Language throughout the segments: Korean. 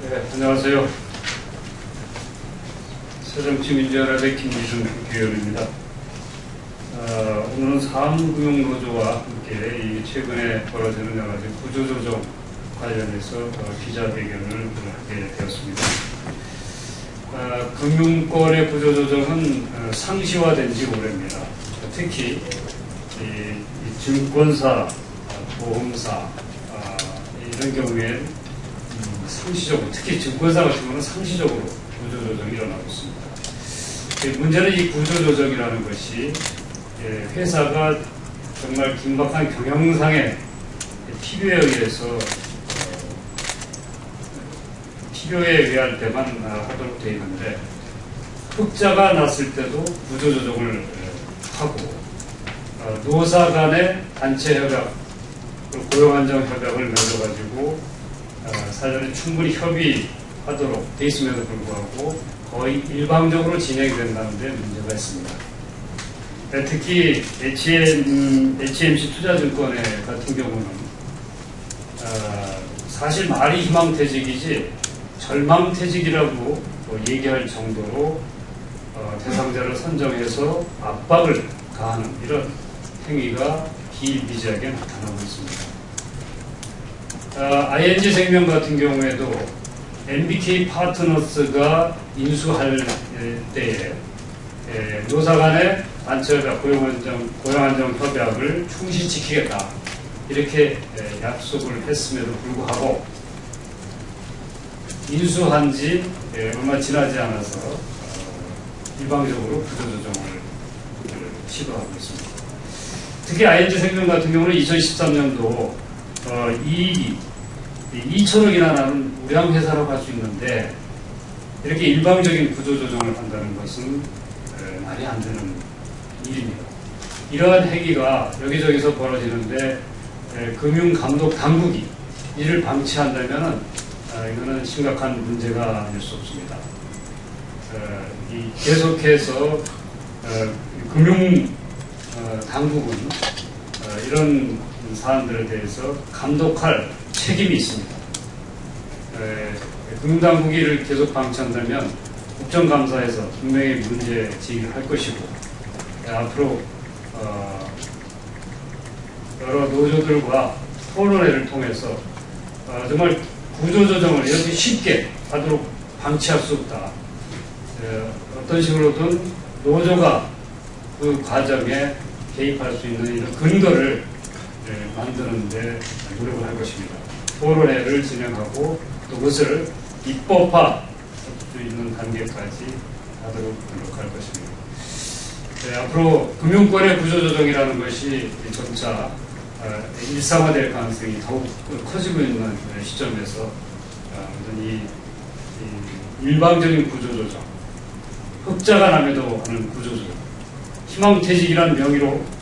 네, 안녕하세요. 새정치민주연합의 김기준 국회의원입니다. 어, 오늘은 사무금융노조와 함께 이 최근에 벌어지는 여러 가지 구조조정 관련해서 어, 기자회견을 하게 되었습니다. 어, 금융권의 구조조정은 어, 상시화된 지 오래입니다. 특히 이, 이 증권사, 보험사 아, 이런 경우에 음, 상시적으로 특히 증권사 같은 경우는 상시적으로 구조조정이 일어나고 있습니다. 그 문제는 이 구조조정이라는 것이 예, 회사가 정말 긴박한 경영상의 필요에 의해서 어, 필요에 때만 아, 하도록 되어 있는데 흑자가 났을 때도 구조조정을 에, 하고 어, 노사 간의 단체 협약, 고용안정 협약을 맺어가지고 어, 사전에 충분히 협의하도록 돼 있음에도 불구하고 거의 일방적으로 진행이 된다는 데 문제가 있습니다. 네, 특히 HM, 음, HMC 투자증권의 같은 경우는 어, 사실 말이 희망퇴직이지 절망퇴직이라고 뭐 얘기할 정도로 어, 대상자를 선정해서 압박을 가하는 이런 행위가 비일비재하게 나타나고 있습니다. 아, ING 생명 같은 경우에도 MBK 파트너스가 인수할 에, 때에 에, 노사 간의 단체협약, 고용안정, 고용안정 협약을 충실히 지키겠다. 이렇게 에, 약속을 했음에도 불구하고 인수한 지 에, 얼마 지나지 않아서 어, 일방적으로 구조조정을 시도하고 있습니다. 특히 ING 생명 같은 경우는 2013년도 어, 이익이 2천억이나 나는 우량 회사라고 할 수 있는데 이렇게 일방적인 구조조정을 한다는 것은 에, 말이 안 되는 일입니다. 이러한 행위가 여기저기서 벌어지는데 에, 금융감독 당국이 이를 방치한다면 이거는 심각한 문제가 아닐 수 없습니다. 계속해서 어, 금융 어, 당국은 어, 이런 사안들에 대해서 감독할 책임이 있습니다. 에, 금융당국이 이를 계속 방치한다면 국정감사에서 분명히 문제 제기를 할 것이고 에, 앞으로 어, 여러 노조들과 토론회를 통해서 어, 정말 구조조정을 이렇게 쉽게 하도록 방치할 수 없다. 에, 어떤 식으로든 노조가 그 과정에 개입할 수 있는 이런 근거를 에, 만드는데 노력을 할 것입니다. 토론회를 진행하고 또 그것을 입법화 수 있는 단계까지 하도록 노력할 것입니다. 네, 앞으로 금융권의 구조조정이라는 것이 점차 어, 일상화될 가능성이 더욱 커지고 있는 시점에서 어, 이, 이 일방적인 구조조정, 흑자가 남에도 하는 구조조정, 희망퇴직이라는 명의로 어,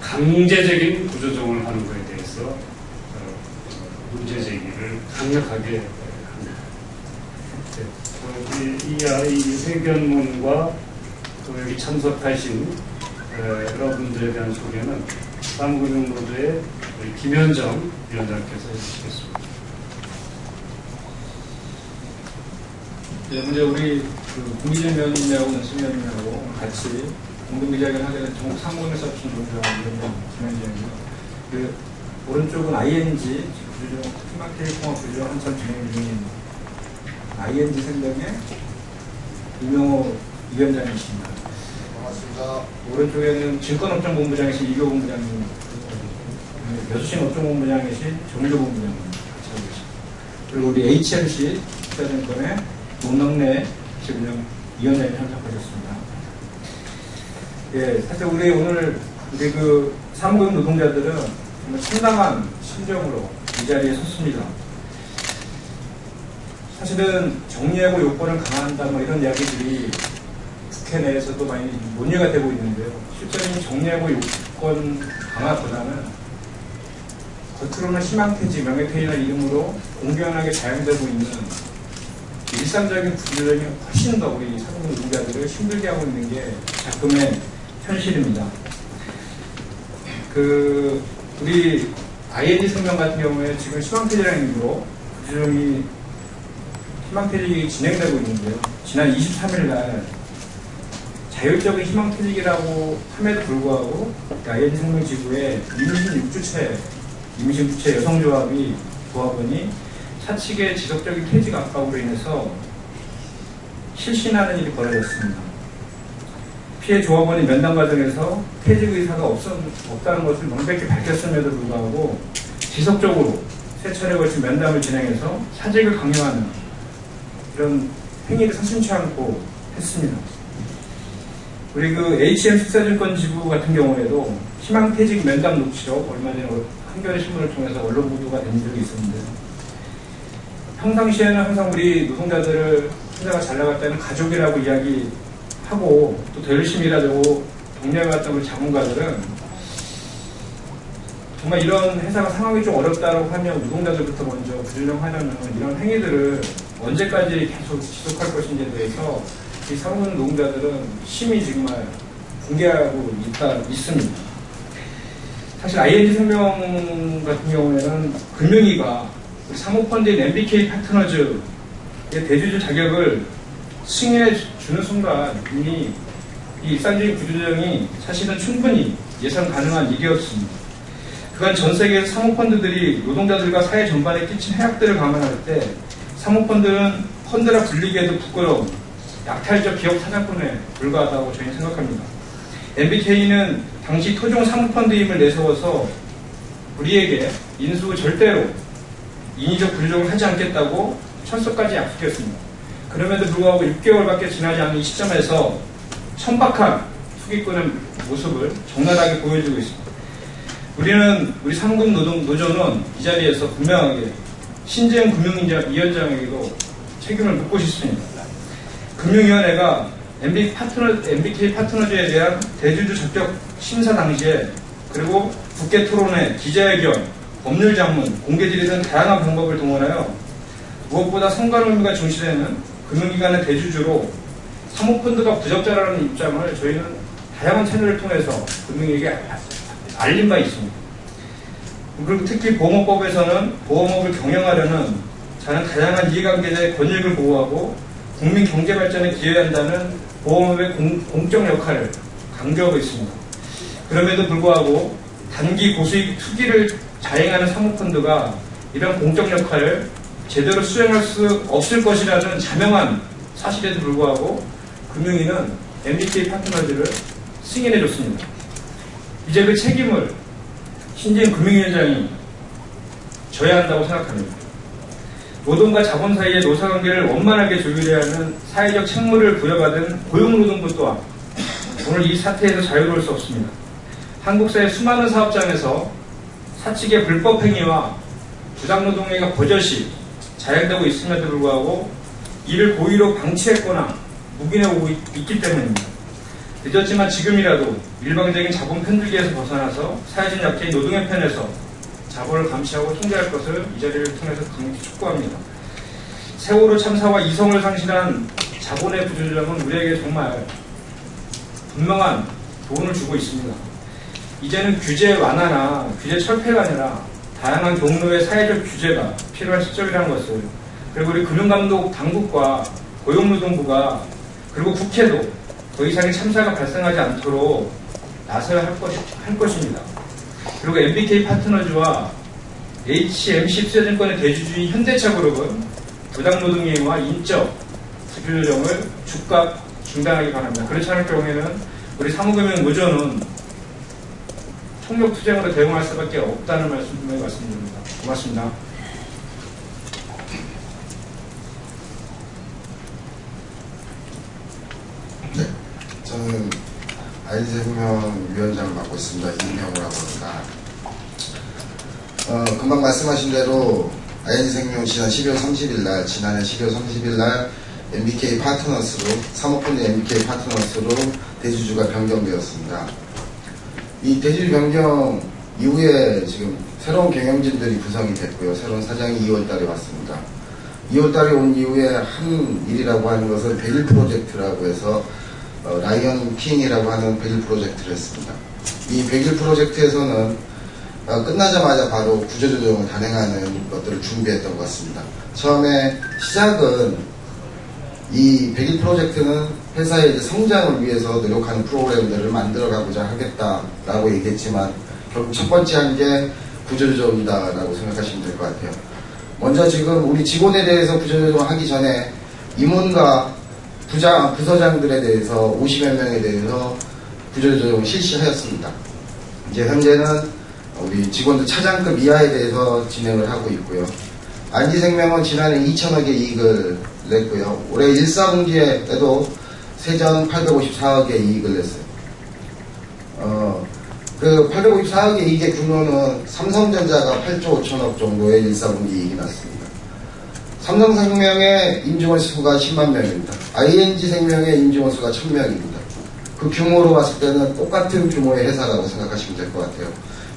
강제적인 구조조정을 하는 것에 대해서 어, 문제 제기를 강력하게 합니다. 네, 어, 이, 이, 아, 이 회견문과 또 여기 참석하신 어, 여러분들에 대한 소개는 사무금융노조의 김현정 위원장께서 해주시겠습니다. 네, 먼저 우리 그 연습 위원님하고 같이 공동기자회견 하게 된 전국 상공에서 오신 분들하고 위원장 김현정이요. 그 오른쪽은 ING 구조조 스마트 통합 구조 한참 진행 중인 ING 생명의 이명호 위원장이십니다. 반갑습니다. 오른쪽에는 증권업종본부장이신 이교 본부장님, 여수신 업종본부장이신 정일도 본부장님 같이 하고 계십니다. 그리고 우리 HMC 투자증권의 문덕래 지금 위원장님 참석하셨습니다. 예, 사실 우리 오늘 우리 그 사무금 노동자들은 정말 상당한 심정으로 이 자리에 섰습니다. 사실은 정리하고 요건을 강화한다 뭐 이런 이야기들이 국회 내에서도 많이 논의가 되고 있는데요. 실제로 이 정리하고 요건 강화보다는 겉으로는 희망퇴직, 명예퇴직이라는 이름으로 공개연하게 자행되고 있는 일상적인 구조적인 훨씬 더 우리 사회적 노동자들을 힘들게 하고 있는 게 작금의 현실입니다. 그 우리 ING 생명 같은 경우에 지금 희망퇴직이라는 이름으로 구조적인 희망퇴직이 진행되고 있는데요. 지난 23일 날 자율적인 희망퇴직이라고 함에도 불구하고 ING 생명지구의 임신 6주체, 임신 9체 여성조합이 조합원이 사측의 지속적인 퇴직 압박으로 인해서 실신하는 일이 벌어졌습니다. 피해 조합원이 면담 과정에서 퇴직 의사가 없다는 것을 명백히 밝혔음에도 불구하고 지속적으로 세 차례 걸친 면담을 진행해서 사직을 강요하는 이런 행위를 서슴치 않고 했습니다. 우리 그 HM 식사증권 지부 같은 경우에도 희망퇴직 면담 녹취록 얼마 전에 한겨레 신문을 통해서 언론 보도가 된 적이 있었는데 평상시에는 항상 우리 노동자들을 회사가 잘 나갔다는 가족이라고 이야기 하고 또 더 열심히 일하자고 독려해왔던 우리 자문가들은 정말 이런 회사가 상황이 좀 어렵다고 하면 노동자들부터 먼저 불령하려는 이런 행위들을 언제까지 계속 지속할 것인지에 대해서 이 사무직 노동자들은 심히 정말 붕괴하고 있다, 있습니다. 사실 ING 생명 같은 경우에는 금융위가 우리 사모펀드인 MBK 파트너즈의 대주주 자격을 승인해 주는 순간 이미 이 일상적인 구조조정이 사실은 충분히 예상 가능한 일이었습니다. 그간 전 세계에서 사모펀드들이 노동자들과 사회 전반에 끼친 해악들을 감안할 때 사모펀드는 펀드라 불리기에도 부끄러운 약탈적 기업 사냥꾼에 불과하다고 저희는 생각합니다. MBK는 당시 토종 사모펀드임을 내세워서 우리에게 인수 절대로 인위적 불조정을 하지 않겠다고 철석까지 약속했습니다. 그럼에도 불구하고 6개월밖에 지나지 않은 이 시점에서 천박한 투기꾼의 모습을 적나라하게 보여주고 있습니다. 우리는 우리 상금 노동 노조는 이 자리에서 분명하게 신재영 금융위원장에게도 책임을 묻고 싶습니다. 금융위원회가 MB 파트너, MBK 파트너즈에 대한 대주주 적격 심사 당시에 그리고 국회 토론회, 기자회견, 법률 장문, 공개 질의 등 다양한 방법을 동원하여 무엇보다 성과 의미가 중시되는 금융기관의 대주주로 사모펀드가 부적절하는 입장을 저희는 다양한 채널을 통해서 금융에게 알린 바 있습니다. 그리고 특히 보험업법에서는 보험업을 경영하려는 저는 다양한 이해관계자의 권익을 보호하고 국민 경제 발전에 기여한다는 보험업의 공, 적 역할을 강조하고 있습니다. 그럼에도 불구하고 단기 고수익 투기를 자행하는 사모펀드가 이런 공적 역할을 제대로 수행할 수 없을 것이라는 자명한 사실에도 불구하고 금융위는 MBK 파트너즈를 승인해 줬습니다. 이제 그 책임을 신재인 금융위원장이 져야 한다고 생각합니다. 노동과 자본 사이의 노사관계를 원만하게 조율해야 하는 사회적 책무를 부여받은 고용노동부 또한 오늘 이 사태에서 자유로울 수 없습니다. 한국 사회 수많은 사업장에서 사측의 불법 행위와 부당노동행위가 버젓이 자행되고 있음에도 불구하고 이를 고의로 방치했거나 묵인해 오고 있기 때문입니다. 늦었지만 지금이라도 일방적인 자본 편들기에서 벗어나서 사회적 약자인 노동의 편에서 자본을 감시하고 통제할 것을 이 자리를 통해서 강력히 촉구합니다. 세월호 참사와 이성을 상실한 자본의 부조정은 우리에게 정말 분명한 도움을 주고 있습니다. 이제는 규제 완화나 규제 철폐가 아니라 다양한 경로의 사회적 규제가 필요한 시점이라는 것을 그리고 우리 금융감독 당국과 고용노동부가 그리고 국회도 더 이상의 참사가 발생하지 않도록 나서야 할, 것, 할 것입니다. 그리고 MBK 파트너즈와 HMC 투자증권의 대주주인 현대차 그룹은 부당노동행위와 인적 지표조정을 즉각 중단하기 바랍니다. 그렇지 않을 경우에는 우리 사무금융 노조는 총력 투쟁으로 대응할 수밖에 없다는 말씀 분명히 말씀드립니다. 고맙습니다. 네, 저는 아이생명 위원장을 맡고 있습니다. 이명우라고 합니다. 어, 금방 말씀하신 대로 아이생명 지난 12월 30일 날, 지난해 12월 30일 날 MBK 파트너스로, 사모펀드 MBK 파트너스로 대주주가 변경되었습니다. 이 대주주 변경 이후에 지금 새로운 경영진들이 구성이 됐고요. 새로운 사장이 2월 달에 왔습니다. 2월 달에 온 이후에 한 일이라고 하는 것은 베일 프로젝트라고 해서 어, 라이언 킹이라고 하는 베일 프로젝트를 했습니다. 이 베일 프로젝트에서는 어, 끝나자마자 바로 구조조정을 단행하는 것들을 준비했던 것 같습니다. 처음에 시작은 이 100일 프로젝트는 회사의 이제 성장을 위해서 노력하는 프로그램들을 만들어가고자 하겠다라고 얘기했지만 결국 첫 번째 한 게 구조조정이다라고 생각하시면 될 것 같아요. 먼저 지금 우리 직원에 대해서 구조조정을 하기 전에 임원과 부장, 부서장들에 대해서 50여 명에 대해서 구조조정을 실시하였습니다. 이제 현재는 우리 직원들 차장급 이하에 대해서 진행을 하고 있고요. 안지생명은 지난해 2천억의 이익을 냈고요. 올해 1사분기에도 세전 854억의 이익을 냈어요. 어, 그 854억의 이익의 규모는 삼성전자가 8조 5천억 정도의 1사분기 이익이 났습니다. 삼성생명의 임직원 수가 10만 명입니다. ING생명의 임직원 수가 1000명입니다. 그 규모로 봤을 때는 똑같은 규모의 회사라고 생각하시면 될 것 같아요.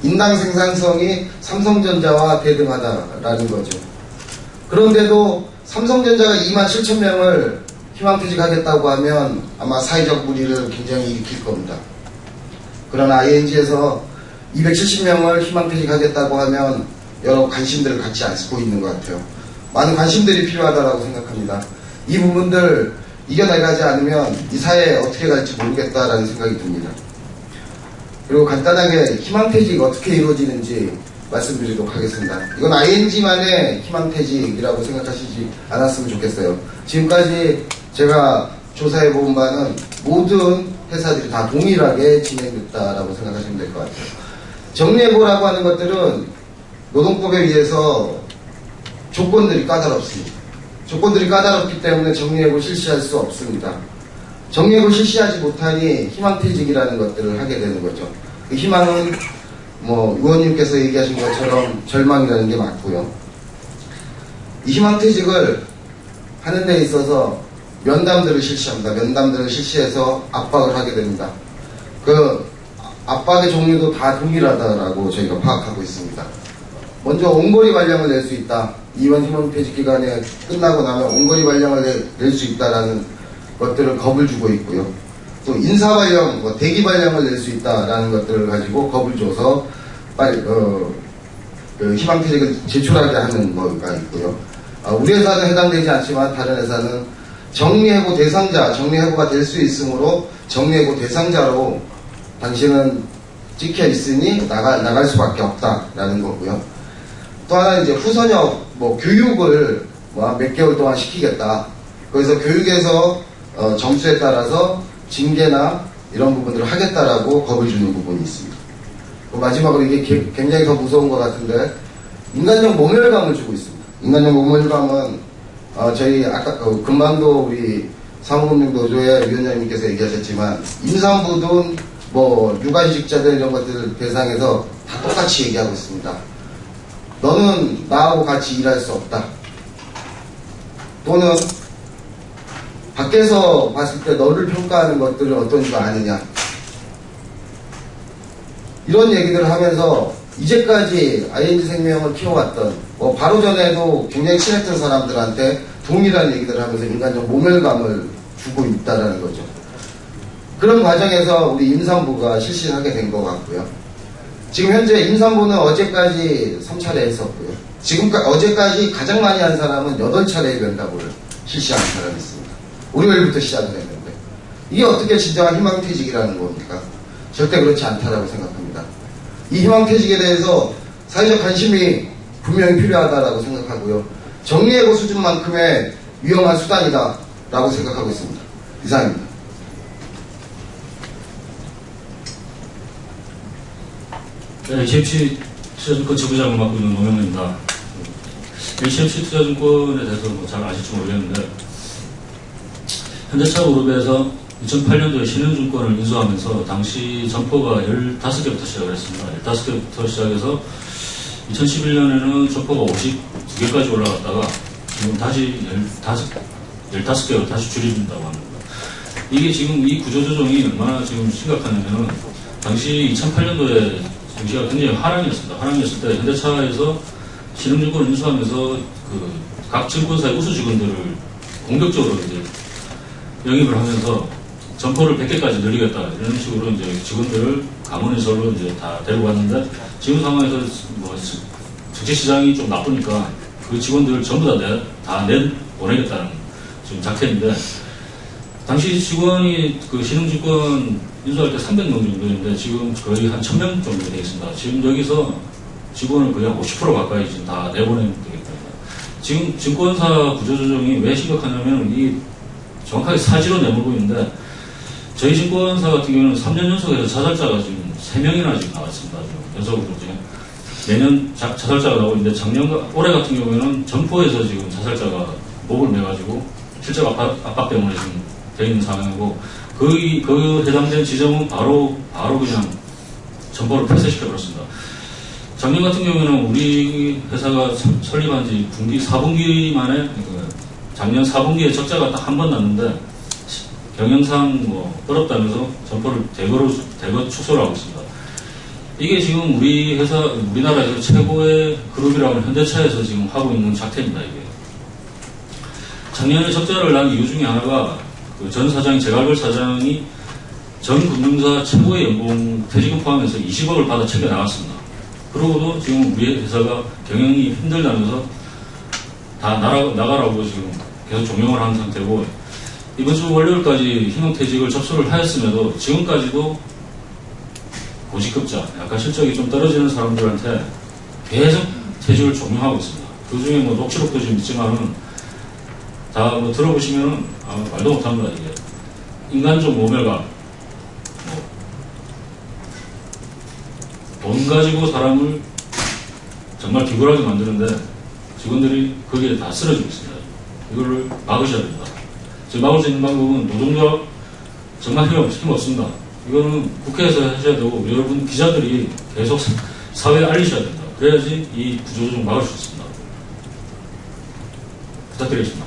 인당 생산성이 삼성전자와 대등하다라는 거죠. 그런데도 삼성전자가 2만 7천 명을 희망퇴직하겠다고 하면 아마 사회적 물의를 굉장히 일으킬 겁니다. 그러나 ING에서 270명을 희망퇴직하겠다고 하면 여러 관심들을 갖지 않고 있는 것 같아요. 많은 관심들이 필요하다고 생각합니다. 이 부분들 이겨나가지 않으면 이 사회에 어떻게 갈지 모르겠다라는 생각이 듭니다. 그리고 간단하게 희망퇴직 어떻게 이루어지는지 말씀드리도록 하겠습니다. 이건 ING만의 희망퇴직이라고 생각하시지 않았으면 좋겠어요. 지금까지 제가 조사해 본 바는 모든 회사들이 다 동일하게 진행됐다라고 생각하시면 될 것 같아요. 정리해보라고 하는 것들은 노동법에 의해서 조건들이 까다롭습니다. 조건들이 까다롭기 때문에 정리해고 실시할 수 없습니다. 정리해고 실시하지 못하니 희망퇴직이라는 것들을 하게 되는 거죠. 그 희망은 뭐 의원님께서 얘기하신 것처럼 절망이라는 게 맞고요. 이 희망퇴직을 하는 데 있어서 면담들을 실시합니다. 면담들을 실시해서 압박을 하게 됩니다. 그 압박의 종류도 다 동일하다라고 저희가 파악하고 있습니다. 먼저 온거리 발령을 낼 수 있다. 이원 희망퇴직 기간에 끝나고 나면 온거리 발령을 낼 수 있다라는 것들을 겁을 주고 있고요. 또 인사 발령, 뭐 대기 발령을 낼 수 있다라는 것들을 가지고 겁을 줘서 빨리 어, 그 희망퇴직을 제출하게 하는 거가 있고요. 아, 우리 회사는 해당되지 않지만 다른 회사는 정리해고 대상자, 정리해고가 될 수 있으므로 정리해고 대상자로 당신은 찍혀 있으니 나가, 나갈 수밖에 없다라는 거고요. 또 하나 이제 후선역 뭐 교육을 뭐 몇 개월 동안 시키겠다. 그래서 교육에서 어, 점수에 따라서 징계나 이런 부분들을 하겠다라고 겁을 주는 부분이 있습니다. 그 마지막으로 이게 게- 굉장히 더 무서운 것 같은데 인간적 모멸감을 주고 있습니다. 인간적 모멸감은 어, 저희 아까 그 금방도 우리 사무금융 노조의 위원장님께서 얘기하셨지만 임산부든 뭐 육아휴직자들 이런 것들 대상에서 다 똑같이 얘기하고 있습니다. 너는 나하고 같이 일할 수 없다. 또는 밖에서 봤을 때 너를 평가하는 것들은 어떤 줄 아느냐. 이런 얘기들을 하면서 이제까지 ING 생명을 키워왔던 뭐 바로 전에도 굉장히 친했던 사람들한테 동일한 얘기들을 하면서 인간적 모멸감을 주고 있다라는 거죠. 그런 과정에서 우리 임산부가 실시를 하게 된 것 같고요. 지금 현재 임산부는 어제까지 3차례 했었고요. 지금까지 어제까지 가장 많이 한 사람은 8차례의 면담을 실시한 사람이 있습니다. 월요일부터 시작을 했는데 이게 어떻게 진정한 희망퇴직이라는 겁니까? 절대 그렇지 않다라고 생각합니다. 이 희망퇴직에 대해서 사회적 관심이 분명히 필요하다라고 생각하고요. 정리해고 수준만큼의 위험한 수단이다라고 생각하고 있습니다. 이상입니다. 네, HFC 투자증권 지부장을 맡고 있는 노명래입니다. HFC 투자증권에 대해서 뭐 잘 아실지 모르겠는데, 현대차 그룹에서 2008년도에 신흥증권을 인수하면서 당시 점포가 15개부터 시작을 했습니다. 15개부터 시작해서 2011년에는 점포가 52개까지 올라갔다가 지금 다시 15, 15개로 다시 줄여준다고 합니다. 이게 지금 이 구조조정이 얼마나 지금 심각하냐면은 당시 2008년도에 증시가 굉장히 하락이었습니다. 하락이었을 때 현대차에서 신흥증권을 인수하면서 그 각 증권사의 우수 직원들을 공격적으로 이제 영입을 하면서 점포를 100개까지 늘리겠다 이런 식으로 이제 직원들을 강원에서로 이제 다 데리고 왔는데 지금 상황에서 뭐 정치 시장이 좀 나쁘니까 그 직원들 전부 다다내 보내겠다는 지금 작태인데 당시 직원이 그 신흥증권 인수할 때 300명 정도였는데 지금 거의 한 1000명 정도 되겠습니다. 지금 여기서 직원을 거의 한 50% 가까이 지금 다 내보내면 되겠다. 지금 증권사 구조조정이 왜 심각하냐면 이 정확하게 사지로 내몰고 있는데 저희 증권사 같은 경우는 3년 연속해서 자살자가 지금 3명이나 지금 나왔습니다. 연속으로 중에. 내년 자, 자살자가 나오고 있는데 작년, 올해 같은 경우에는 점포에서 지금 자살자가 목을 매가지고 실적 압박, 압박 때문에 지금 되어 있는 상황이고 그, 그 해당된 지점은 바로, 바로 그냥 점포를 폐쇄시켜 버렸습니다. 작년 같은 경우에는 우리 회사가 설- 설립한 지 분기, 4분기 만에 그 작년 4분기에 적자가 딱 한 번 났는데 시- 경영상 뭐 어렵다면서 점포를 대거로, 대거 축소를 하고 있습니다. 이게 지금 우리 회사, 우리나라에서 최고의 그룹이라고 하는 현대차에서 지금 하고 있는 작태입니다, 이게. 작년에 적자를 난 이유 중에 하나가 그 전 사장, 제갈벌 사장이 전 금융사 최고의 연봉 퇴직금 포함해서 20억을 받아 챙겨 나갔습니다. 그러고도 지금 우리 회사가 경영이 힘들다면서 다 나라, 나가라고 지금 계속 종용을 한 상태고 이번 주 월요일까지 희망퇴직을 접수를 하였음에도 지금까지도 고직급자, 약간 실적이 좀 떨어지는 사람들한테 계속 퇴직을 종용하고 있습니다. 그 중에 뭐 녹취록도 지금 있지만은 다 뭐 들어보시면은 아, 말도 못합니다 이게 인간적 모멸감 뭐, 돈 가지고 사람을 정말 기굴하게 만드는데 직원들이 거기에 다 쓰러지고 있습니다. 이거를 막으셔야 됩니다. 막을 수 있는 방법은 힘, 없- 힘 없습니다. 이거는 국회에서 하셔야 되고 여러분 기자들이 계속 사- 사회에 알리셔야 된다. 그래야지 이 구조조정 막을 수 있습니다. 부탁드리겠습니다.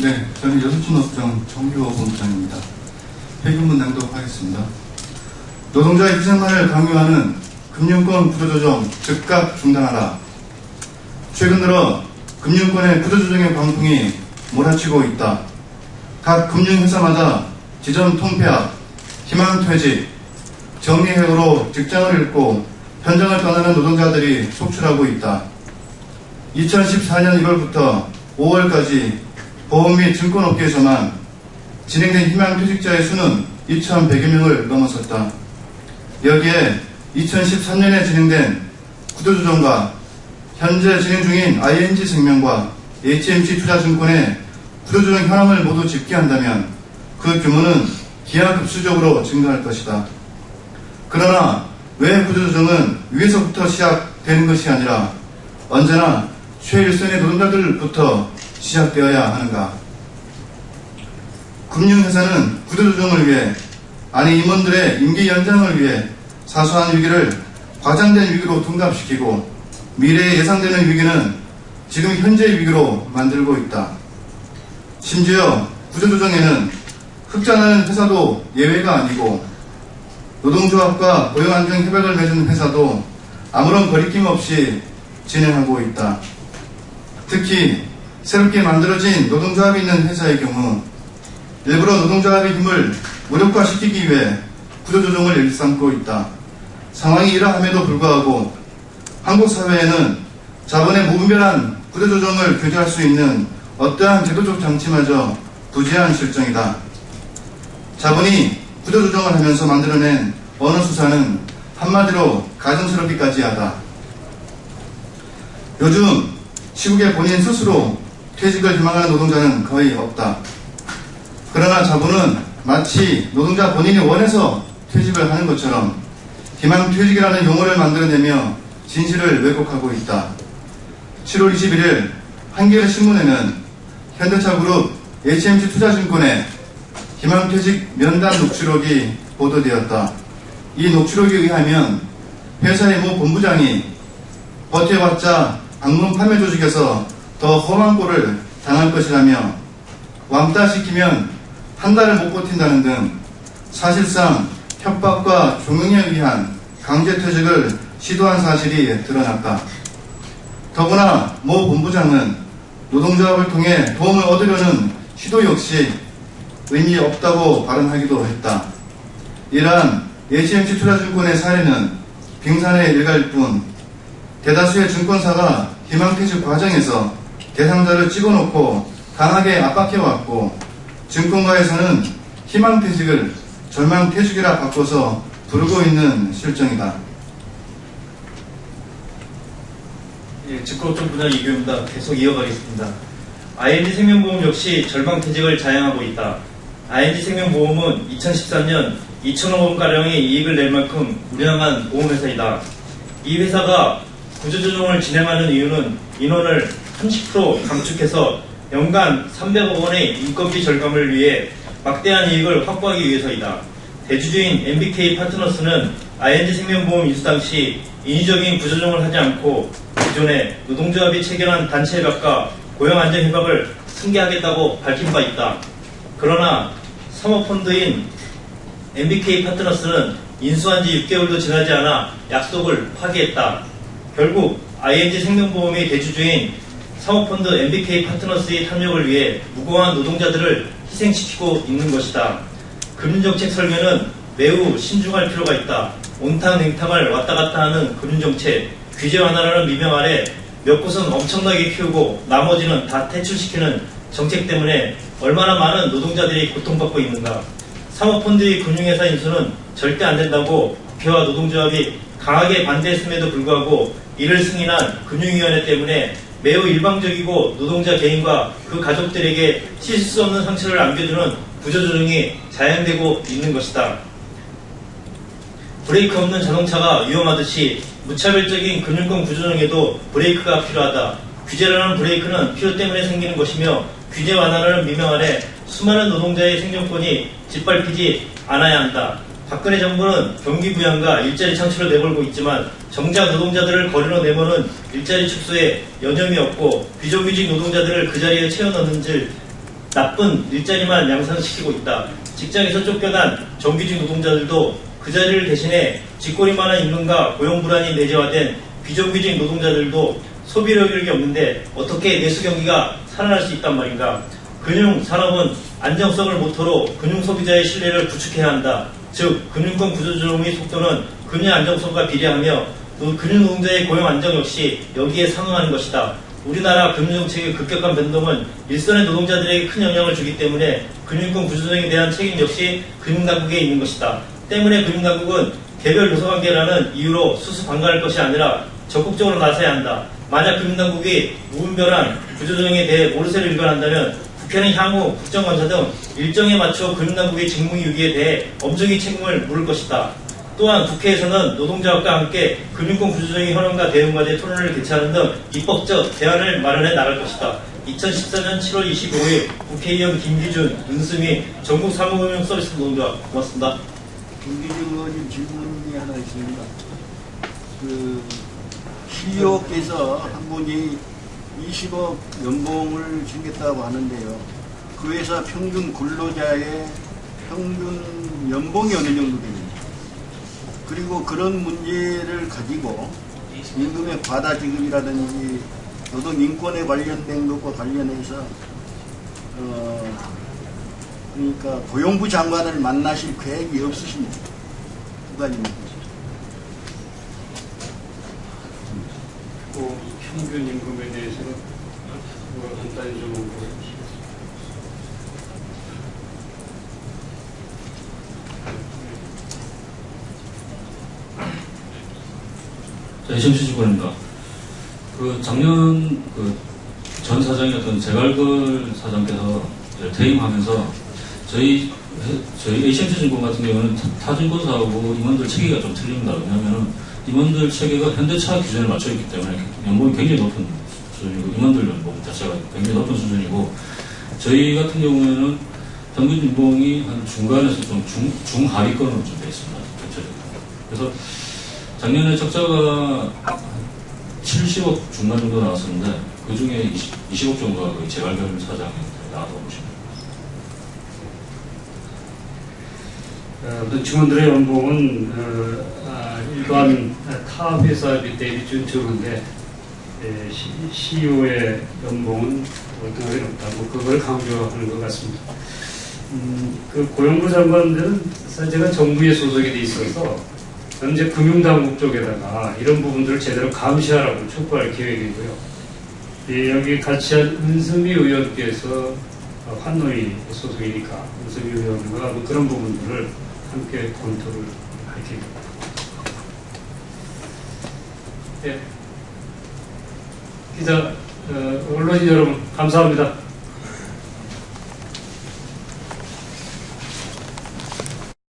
네, 저는 여수촌업종 정규호 본부장입니다. 회견문 낭독하겠습니다. 노동자의 희생만을 강요하는 금융권 구조조정 즉각 중단하라. 최근 들어 금융권의 구조조정의 광풍이 몰아치고 있다. 각 금융회사마다 지점 통폐합, 희망퇴직, 정리해고로 직장을 잃고 현장을 떠나는 노동자들이 속출하고 있다. 2014년 1월부터 5월까지 보험 및 증권업계에서만 진행된 희망퇴직자의 수는 2,100여 명을 넘어섰다. 여기에 2013년에 진행된 구조조정과 현재 진행 중인 ING 생명과 HMC 투자증권의 구조조정 현황을 모두 집계한다면 그 규모는 기하급수적으로 증가할 것이다. 그러나 왜 구조조정은 위에서부터 시작되는 것이 아니라 언제나 최일선의 노동자들부터 시작되어야 하는가? 금융회사는 구조조정을 위해 아니 임원들의 임기 연장을 위해 사소한 위기를 과장된 위기로 둔갑시키고 미래에 예상되는 위기는 지금 현재의 위기로 만들고 있다. 심지어 구조조정에는 흑자나는 회사도 예외가 아니고 노동조합과 고용안정 협약을 맺은 회사도 아무런 거리낌 없이 진행하고 있다. 특히 새롭게 만들어진 노동조합이 있는 회사의 경우 일부러 노동조합의 힘을 무력화시키기 위해 구조조정을 일삼고 있다. 상황이 이러함에도 불구하고 한국 사회에는 자본의 무분별한 구조조정을 규제할 수 있는 어떠한 제도적 장치마저 부재한 실정이다. 자본이 구조조정을 하면서 만들어낸 언어 수사는 한마디로 가증스럽기까지 하다. 요즘 시국의 본인 스스로 퇴직을 희망하는 노동자는 거의 없다. 그러나 자본은 마치 노동자 본인이 원해서 퇴직을 하는 것처럼 희망퇴직이라는 용어를 만들어내며 진실을 왜곡하고 있다. 7월 21일 한겨레 신문에는 현대차 그룹 HMC 투자증권의 희망퇴직 면담 녹취록이 보도되었다. 이 녹취록에 의하면 회사의 모 본부장이 버텨봤자 방문 판매 조직에서 더 험한 꼴을 당할 것이라며 왕따 시키면 한 달을 못 버틴다는 등 사실상 협박과 종용에 의한 강제퇴직을 시도한 사실이 드러났다. 더구나 모 본부장은 노동조합을 통해 도움을 얻으려는 시도 역시 의미 없다고 발언하기도 했다. 이러한 HMC 투자증권의 사례는 빙산의 일가일 뿐 대다수의 증권사가 희망퇴직 과정에서 대상자를 찍어놓고 강하게 압박해왔고 증권가에서는 희망 퇴직을 절망 퇴직이라 바꿔서 부르고 있는 실정이다. 예, 직업종 분야 이교입니다. 계속 이어가겠습니다. ING 생명보험 역시 절망 퇴직을 자행하고 있다. ING 생명보험은 2013년 2천억 원가량의 이익을 낼 만큼 우량한 보험회사이다. 이 회사가 구조조정을 진행하는 이유는 인원을 30% 감축해서 연간 300억 원의 인건비 절감을 위해 막대한 이익을 확보하기 위해서이다. 대주주인 MBK 파트너스는 ING 생명보험 인수 당 시 인위적인 구조조정을 하지 않고 기존에 노동조합이 체결한 단체 협약과 고용안전협약을 승계하겠다고 밝힌 바 있다. 그러나 사모펀드인 MBK 파트너스는 인수한 지 6개월도 지나지 않아 약속을 파기했다. 결국 ING 생명보험의 대주주인 사모펀드 MBK 파트너스의 탐욕을 위해 무고한 노동자들을 희생시키고 있는 것이다. 금융정책 설계는 매우 신중할 필요가 있다. 온탕 냉탕을 왔다 갔다 하는 금융정책, 규제 완화라는 미명 아래 몇 곳은 엄청나게 키우고 나머지는 다 퇴출시키는 정책 때문에 얼마나 많은 노동자들이 고통받고 있는가. 사모펀드의 금융회사 인수는 절대 안 된다고 국회와 노동조합이 강하게 반대했음에도 불구하고 이를 승인한 금융위원회 때문에 매우 일방적이고 노동자 개인과 그 가족들에게 씻을 수 없는 상처를 안겨주는 구조조정이 자행되고 있는 것이다. 브레이크 없는 자동차가 위험하듯이 무차별적인 금융권 구조조정에도 브레이크가 필요하다. 규제라는 브레이크는 필요 때문에 생기는 것이며 규제 완화라는 미명 아래 수많은 노동자의 생존권이 짓밟히지 않아야 한다. 박근혜 정부는 경기 부양과 일자리 창출을 내걸고 있지만 정작 노동자들을 거리로 내모는 일자리 축소에 여념이 없고 비정규직 노동자들을 그 자리에 채워 넣는 질 나쁜 일자리만 양산시키고 있다. 직장에서 쫓겨난 정규직 노동자들도 그 자리를 대신해 쥐꼬리만한 임금과 고용 불안이 내재화된 비정규직 노동자들도 소비력이 없는데 어떻게 내수 경기가 살아날 수 있단 말인가? 금융 산업은 안정성을 모토로 금융 소비자의 신뢰를 구축해야 한다. 즉 금융권 구조조정의 속도는 금융 안정성과 비례하며 또 금융 노동자의 고용 안정 역시 여기에 상응하는 것이다. 우리나라 금융정책의 급격한 변동은 일선의 노동자들에게 큰 영향을 주기 때문에 금융권 구조조정에 대한 책임 역시 금융당국에 있는 것이다. 때문에 금융당국은 개별 노사관계라는 이유로 수수 방관할 것이 아니라 적극적으로 나서야 한다. 만약 금융당국이 무분별한 구조조정에 대해 모르쇠를 일관한다면 국회는 향후 국정감사 등 일정에 맞춰 금융당국의 직무유기에 대해 엄정히 책임을 물을 것이다. 또한 국회에서는 노동자와 함께 금융권 구조조정의 현황과 대응과 제 토론을 개최하는 등 입법적 대안을 마련해 나갈 것이다. 2014년 7월 25일 국회의원 김기준, 은수미 전국 사무금융 서비스 노동자 고맙습니다. 김기중 의원님 질문이 하나 있습니다. 그 CEO께서 한 분이 20억 연봉을 주겠다고 하는데요. 그 회사 평균 근로자의 평균 연봉이 어느 정도 됩니까? 그리고 그런 문제를 가지고 임금의 과다 지급이라든지 노동 인권에 관련된 것과 관련해서 어, 그러니까 고용부 장관을 만나실 계획이 없으십니까? 두 가지입니다. 그 평균 임금에 대해서는 뭐 간단히 좀? 자, HMC 직원입니다. 그 작년 그 전 사장이었던 제갈걸 사장께서 퇴임하면서 저희 회- 저희 HMC 증권 같은 경우는 타- 타증권 사하고 임원들 체계가 좀 틀립니다. 왜냐하면 임원들 체계가 현대차 기준에 맞춰 있기 때문에 연봉이 굉장히 높은 수준이고 임원들 연봉 자체가 굉장히 높은 수준이고 저희 같은 경우에는 평균 연봉이 한 중간에서 좀 중, 중하위권으로 좀 되어 있습니다. 전체적으로. 그래서 작년에 적자가 70억 중반 정도 나왔었는데 그 중에 20, 억 정도가 거의 재발견 사장이 나왔다고 보시면 됩니다. 어, 그 직원들의 연봉은 어, 아, 일반 타 회사 대비 준 적은데 예, CEO의 연봉은 월등하게 높다. 뭐 그걸 강조하는 것 같습니다. 음, 그 고용부 장관들은 사실 제가 정부에 소속이 돼 있어서 현재 금융당국 쪽에다가 이런 부분들을 제대로 감시하라고 촉구할 계획이고요. 예, 여기 같이 한 은수미 의원께서 어, 환노위 소속이니까 은수미 의원과 뭐 그런 부분들을 함께 검토를 할 계획입니다. 예. 기자, 어, 언론인 여러분, 감사합니다.